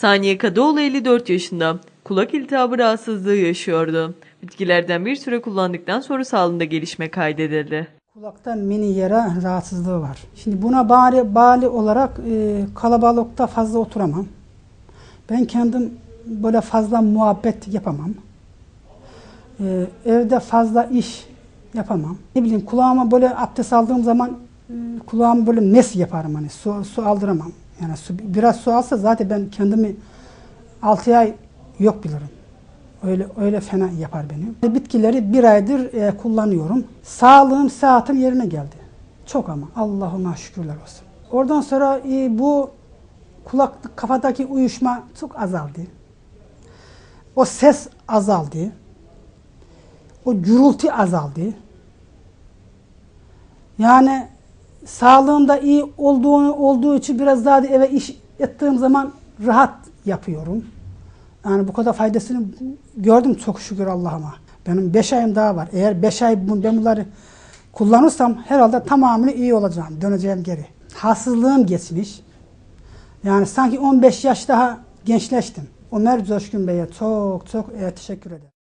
Saniye Kadıoğlu 54 yaşında. Kulak iltihabı rahatsızlığı yaşıyordu. Bitkilerden bir süre kullandıktan sonra sağlığında gelişme kaydedildi. Kulakta mini yara rahatsızlığı var. Şimdi buna bari bali olarak e, kalabalıkta fazla oturamam. Ben kendim böyle fazla muhabbet yapamam. E, evde fazla iş yapamam. Ne bileyim kulağıma böyle abdest aldığım zaman kulağımı böyle mes yaparım hani su, su aldıramam. Yani su, biraz su alsa zaten ben kendimi 6 ay yok bilirim. Öyle öyle fena yapar beni. Bitkileri bir aydır e, kullanıyorum. Sağlığım, sıhhatim yerine geldi. Çok ama Allah'ıma şükürler olsun. Oradan sonra e, bu kulaklık kafadaki uyuşma çok azaldı. O ses azaldı. O gürültü azaldı. Yani sağlığımda iyi olduğunu olduğu için biraz daha da eve iş ettiğim zaman rahat yapıyorum. Yani bu kadar faydasını gördüm çok şükür Allah'ıma. Benim 5 ayım daha var. Eğer 5 ay ben bunları kullanırsam herhalde tamamını iyi olacağım. Döneceğim geri. Hassızlığım geçmiş. Yani sanki 15 yaş daha gençleştim. Ömer Coşkun Bey'e çok çok teşekkür ederim.